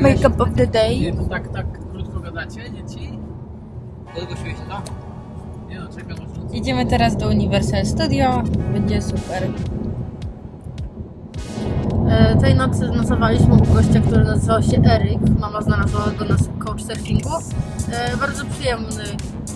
Makeup of the day. Tak, tak krótko gadacie, dzieci? Podgłosiłeś to? Nie no, czekam aż. Idziemy teraz do Universal Studio. Będzie super. E, tej nocy nocowaliśmy u gościa, który nazywał się Eryk. Mama znalazła go na couchsurfingu. E, bardzo przyjemny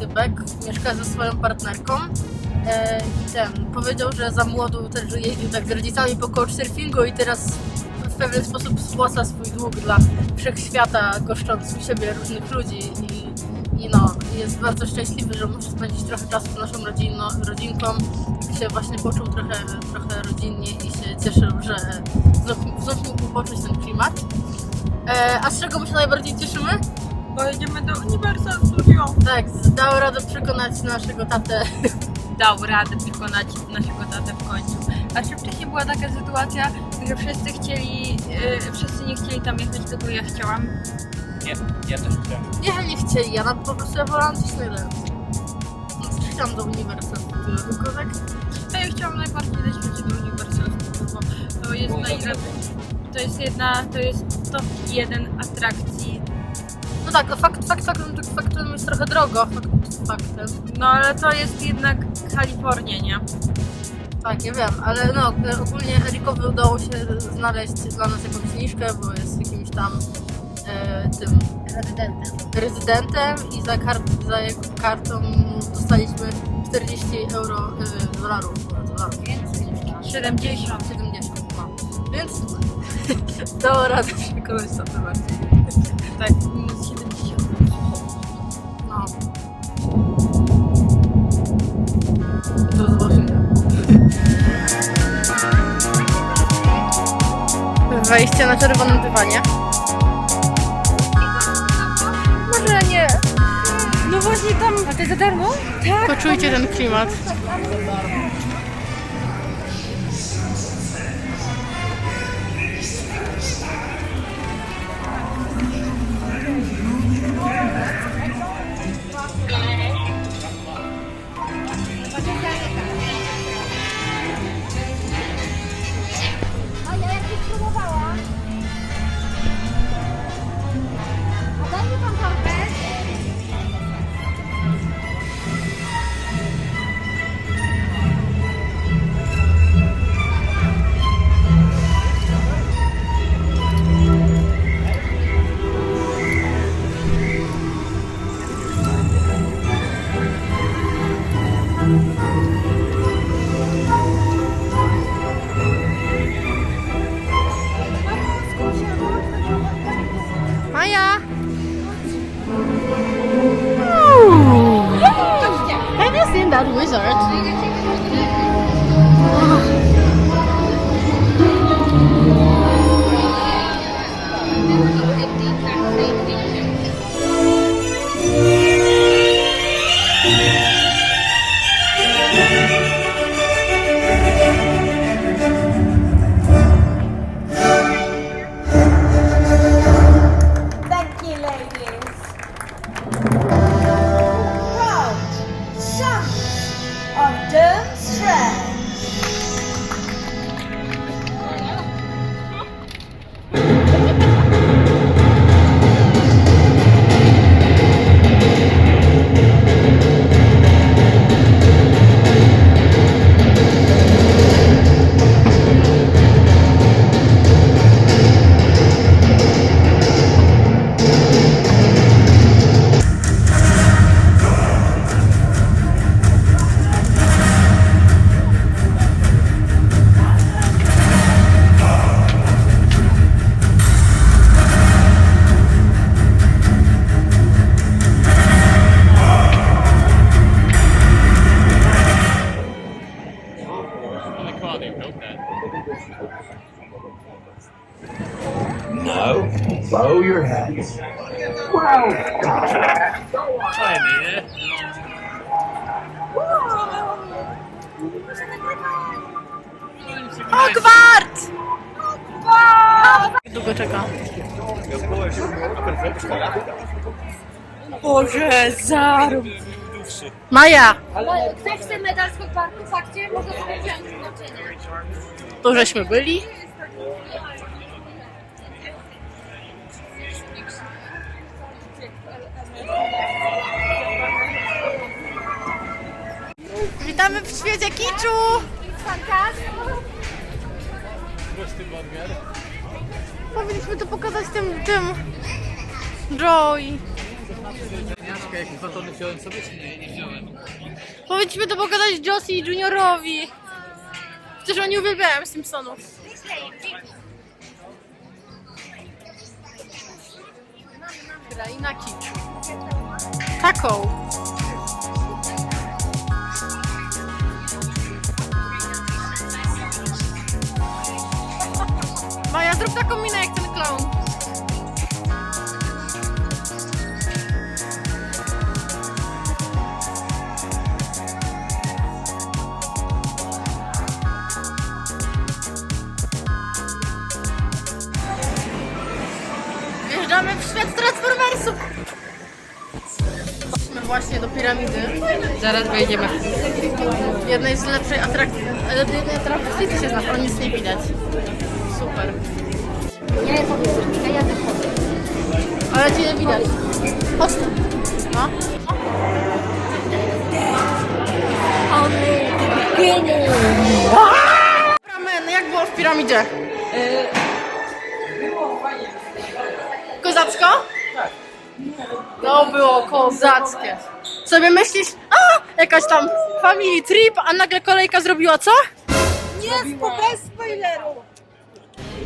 typek. Mieszka ze swoją partnerką. E, I ten powiedział, że za młodu też jeździł tak z rodzicami po couchsurfingu i teraz w pewien sposób spłaca swój dług dla wszechświata, goszcząc u siebie różnych ludzi i, i no, jest bardzo szczęśliwy, że może spędzić trochę czasu z naszą rodziną, rodzinką i się właśnie poczuł trochę, trochę rodzinnie i się cieszył, że znów, mógł poczuć ten klimat. E, a z czego my się najbardziej cieszymy? Bo jedziemy do Universal Studio. Tak, dał radę przekonać naszego tatę. Dał radę przekonać naszego tatę w końcu. A jeszcze wcześniej była taka sytuacja, że wszyscy chcieli, yy, wszyscy nie chcieli tam jechać, tylko ja chciałam. Nie, ja też chciałem. Nie, nie chcieli, ja na, po prostu ja wolałam Disneyland. Więc chciałam do Universal Studio, tylko tak A ja chciałam najbardziej lecieć do Universal Studio, bo to jest Było najlepsze. To jest jedna, to jest top jeden atrakcji. No tak, a fakt, fakt, faktem, tak, faktem jest trochę drogo, fakt, faktem. No ale to jest jednak Kalifornia, nie? Tak, ja wiem, ale no, ogólnie Erikowi udało się znaleźć dla nas jakąś zniżkę, bo jest jakimś tam e, tym rezydentem. rezydentem i za, kart, za jego kartą dostaliśmy 40 euro, e, dolarów, dolarów, więcej niż na 70. 70, no. Więc dało radę przekonać to bardziej. Tak, minus 70. No. Wejście na czerwonym dywanie. Może nie. No właśnie tam. A ty za darmo? Tak. Poczujcie ten klimat. Bow your head. Fajny, nie? Hogwart! Długo czeka. Boże, zarób. Maja! Chce medal z Hogwartu? Fakcie? Można sobie wziąć znaczenie. To żeśmy byli. Świecie kiczu! Prosty burger. Powinniśmy to pokazać tym, tym... Wziąłem. Powinniśmy to pokazać Josie i Juniorowi. Przecież oni uwielbiają Simpsonów. Kraina kiczu. Taką. Zrób taką minę jak ten clown. Wjeżdżamy w świat Transformersów. Chodźmy właśnie do piramidy. Zaraz wejdziemy. Jednej z lepszej atrakcji. Jednej atrakcji się zna, nic nie widać. Super. Nie widać. Chodź tu. No. Ramen, jak było w piramidzie? Kozacko? Tak. No było kozackie. Sobie myślisz, a jakaś tam family trip, a nagle kolejka zrobiła co? Nie, bez spoileru.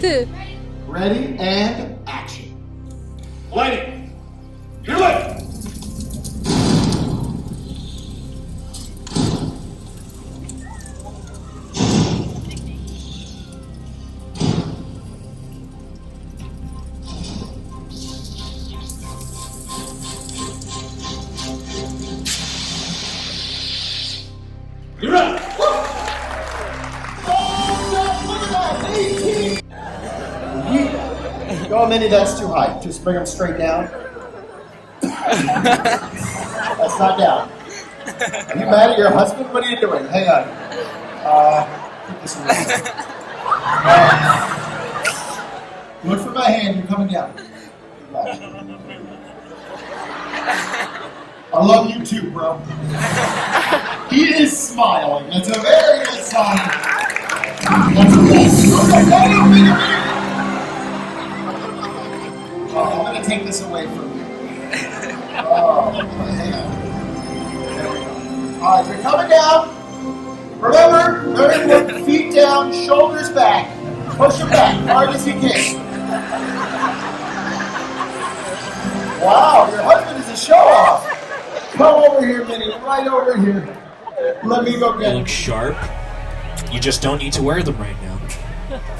Ty. Ready and action. Lighting. A that's too high. Just bring them straight down. that's not down. Are you mad at your husband? What are you doing? Hang on. Uh, this. Uh, look for my hand. You're coming down. I love you too, bro. he is smiling. That's a very good sign. That's a yes. Okay, take this away from you. Oh, hang on. There we go. All right, you're coming down. Remember, very important. Feet down, shoulders back. Push them back hard as you can. Wow, your husband is a show off. Come over here, Minnie. Right over here. Let me go They get look sharp. You just don't need to wear them right now.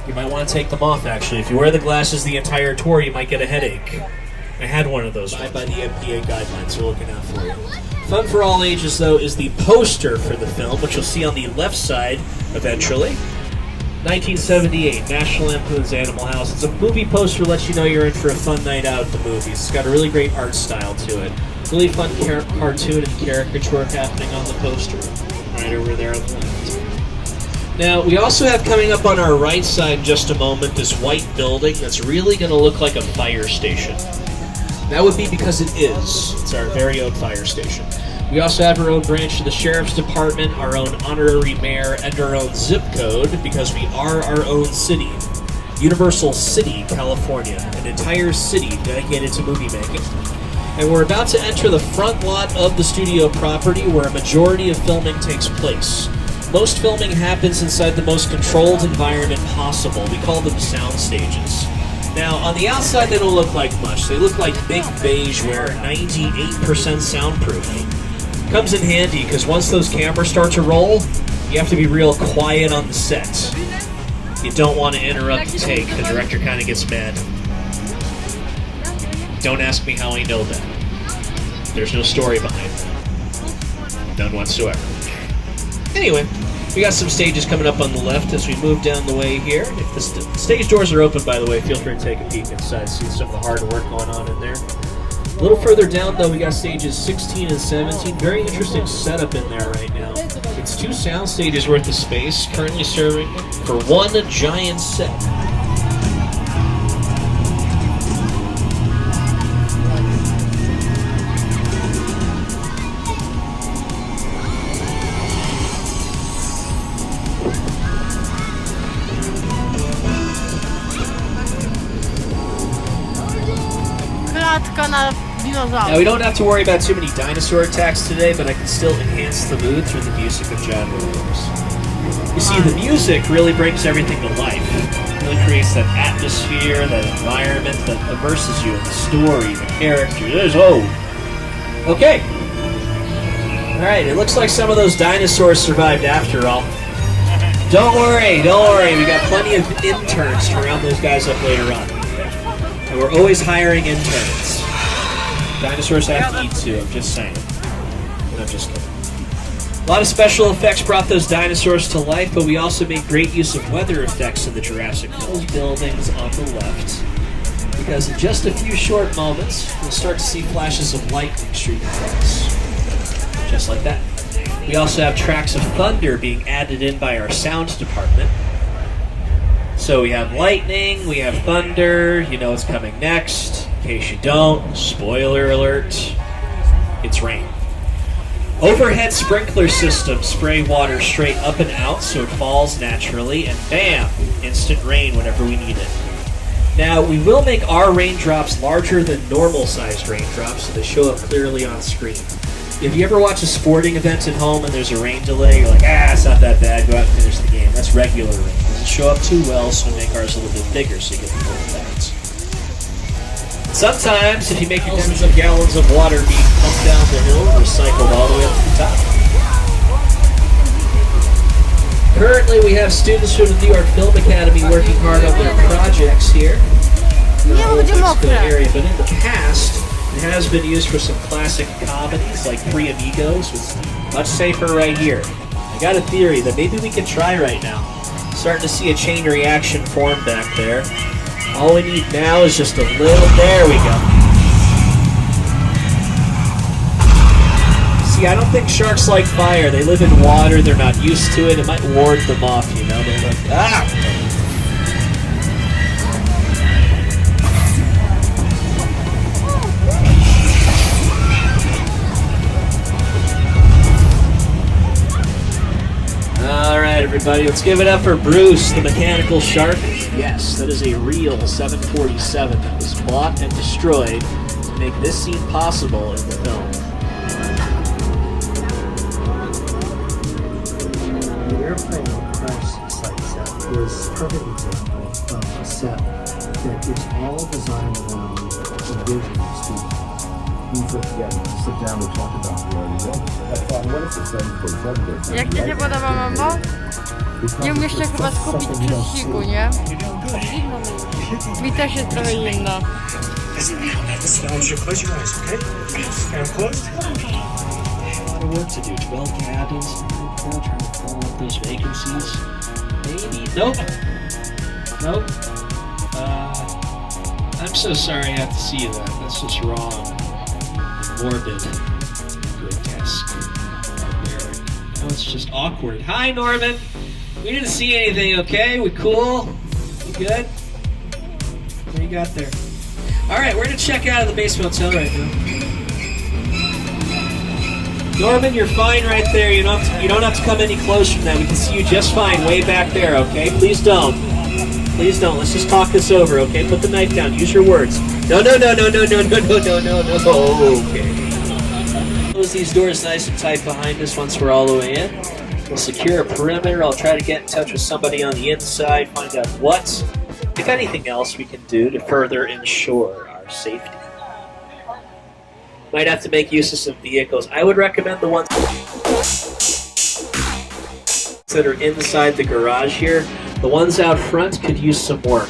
You might want to take them off, actually. If you wear the glasses the entire tour, you might get a headache. I had one of those right by the MPA guidelines. They're looking out for you. Fun for all ages, though, is the poster for the film, which you'll see on the left side eventually. 1978, National Lampoon's Animal House. It's a movie poster, that lets you know you're in for a fun night out at the movies. It's got a really great art style to it. Really fun car- cartoon and caricature happening on the poster, right over there on the left. Now, we also have coming up on our right side just a moment this white building that's really going to look like a fire station. That would be because it is. It's our very own fire station. We also have our own branch of the Sheriff's Department, our own honorary mayor, and our own zip code because we are our own city. Universal City, California, an entire city dedicated to movie making. And we're about to enter the front lot of the studio property where a majority of filming takes place. Most filming happens inside the most controlled environment possible. We call them sound stages. Now, on the outside, they don't look like much. They look like big beige ware, 98% soundproof. Comes in handy because once those cameras start to roll, you have to be real quiet on the set. You don't want to interrupt the take. The director kind of gets mad. Don't ask me how I know that. There's no story behind that. None whatsoever. Anyway, we got some stages coming up on the left as we move down the way here. If the st- stage doors are open, by the way, feel free to take a peek inside, see some of the hard work going on in there. A little further down, though, we got stages 16 and 17. Very interesting setup in there right now. It's two sound stages worth of space, currently serving for one giant set. Klatka na dinozaura. Now we don't have to worry about too many dinosaur attacks today, but I can still enhance the mood through the music of John Williams. You see, the music really brings everything to life. It really creates that atmosphere, that environment that immerses you in the story, the characters. Oh, okay. All right. It looks like some of those dinosaurs survived after all. Don't worry, don't worry. We got plenty of interns to round those guys up later on. And we're always hiring interns. Dinosaurs have to eat too, I'm just saying. I'm just kidding. A lot of special effects brought those dinosaurs to life, but we also made great use of weather effects in the Jurassic Falls buildings on the left. Because in just a few short moments, you'll start to see flashes of lightning streak across. Just like that. We also have tracks of thunder being added in by our sound department. So we have lightning, we have thunder, you know what's coming next. In case you don't, spoiler alert, it's rain. Overhead sprinkler systems spray water straight up and out so it falls naturally, and bam, instant rain whenever we need it. Now, we will make our raindrops larger than normal sized raindrops so they show up clearly on screen. If you ever watch a sporting event at home and there's a rain delay, you're like, ah, it's not that bad, go out and finish the game. That's regular rain. It doesn't show up too well, so we make ours a little bit bigger so you get the full effect. Sometimes, if you make your tens of gallons of water being pumped down the hill, recycled all the way up to the top. Currently, we have students from the New York Film Academy working hard on their projects here. Nie, The whole będzie Bristol mokre. area, but in the past, it has been used for some classic comedies like Three Amigos, which is much safer right here. I got a theory that maybe we could try right now. Starting to see a chain reaction form back there. All we need now is just a little. There we go. See, I don't think sharks like fire. They live in water. They're not used to it. It might ward them off. You know, they're like ah. Everybody, let's give it up for Bruce, the mechanical shark. Yes, that is a real 747 that was bought and destroyed to make this scene possible in the film. The airplane crash site set is a perfect example of a set that is all designed around the vision of Jak ci się podoba, mamo? Nie umiesz się chyba skupić przy siku, nie? Mi też jest trochę zimno. Close your eyes, okay? And closed. A lot of work to do. 12 cabins. Now trying to fill up those vacancies. Maybe. Nope. Nope. Uh, I'm so sorry I have to see that. That's just wrong. Morbid. Grotesque. Barbaric. Now it's just awkward. Hi, Norman. We didn't see anything, okay? We cool? Good? What you got there? Alright, we're gonna check out of the basement hotel right now. Norman, you're fine right there. You don't to, you don't have to come any closer than that. We can see you just fine way back there, okay? Please don't. Please don't. Let's just talk this over, okay? Put the knife down. Use your words. No, no, no, no, no, no, no, no, no, no, no. Okay. Close these doors nice and tight behind us once we're all the way in. We'll secure a perimeter. I'll try to get in touch with somebody on the inside, find out what, if anything else, we can do to further ensure our safety. Might have to make use of some vehicles. I would recommend the ones that are inside the garage here. The ones out front could use some work.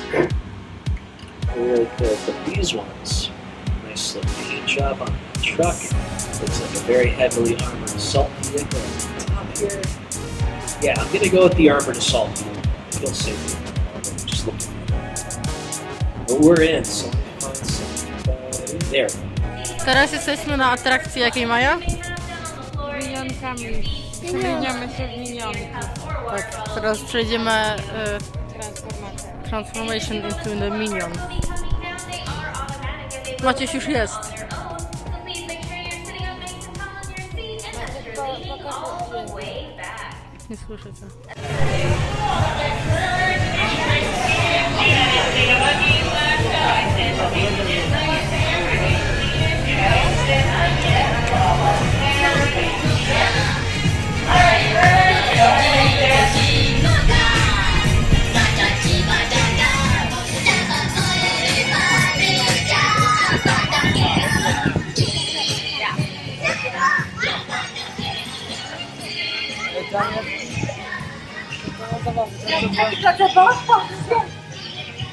Really could, but these ones, nice little paint job on the truck. Looks like a very heavily armored assault vehicle on the top here. Yeah, I'm gonna go with the armored assault vehicle. Feel safer. Just looking. But we're in, so let me find somebody. There. Teraz jesteśmy na atrakcji jakiej Maja? Minionkami. Przemieniamy się w minionki. Tak, teraz przejdziemy y, Transformation into the Minion. Maciek już jest. Nie słyszę cię. Proszę, bo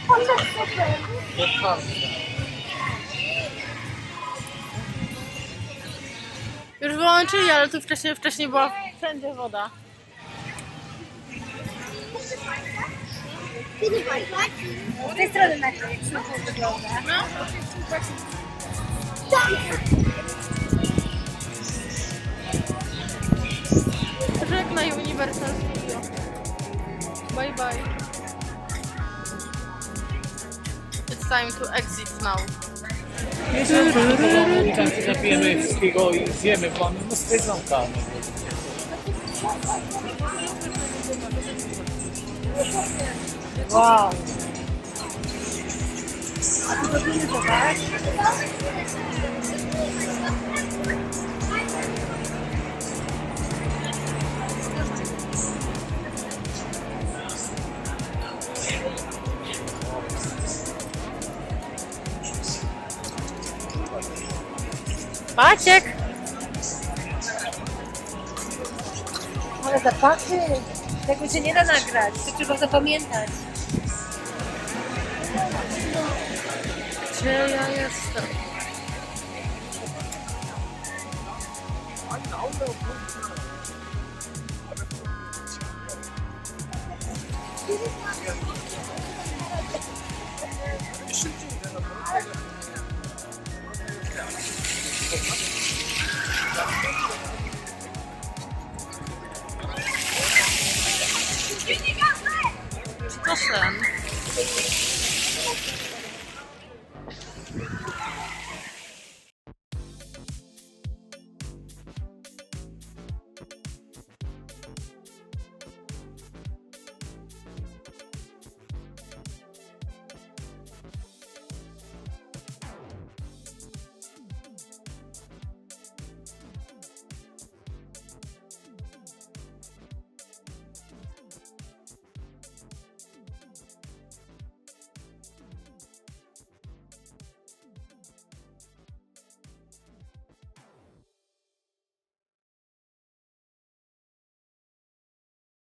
Poczek super. Już wyłączyli, ale tu wcześniej, wcześniej była wszędzie woda. Z tej strony na to, jak super wygląda. Żegnaj Universal Studio. Bye bye. It's time to exit now. Tam się napijemy wszystkiego i zjemy, bo mamy mnóstwo jedzonka. Wow. Maciek! Ale zapachy. Tego się nie da nagrać, to trzeba zapamiętać. Gdzie ja jestem? Shoot you Czy to sen?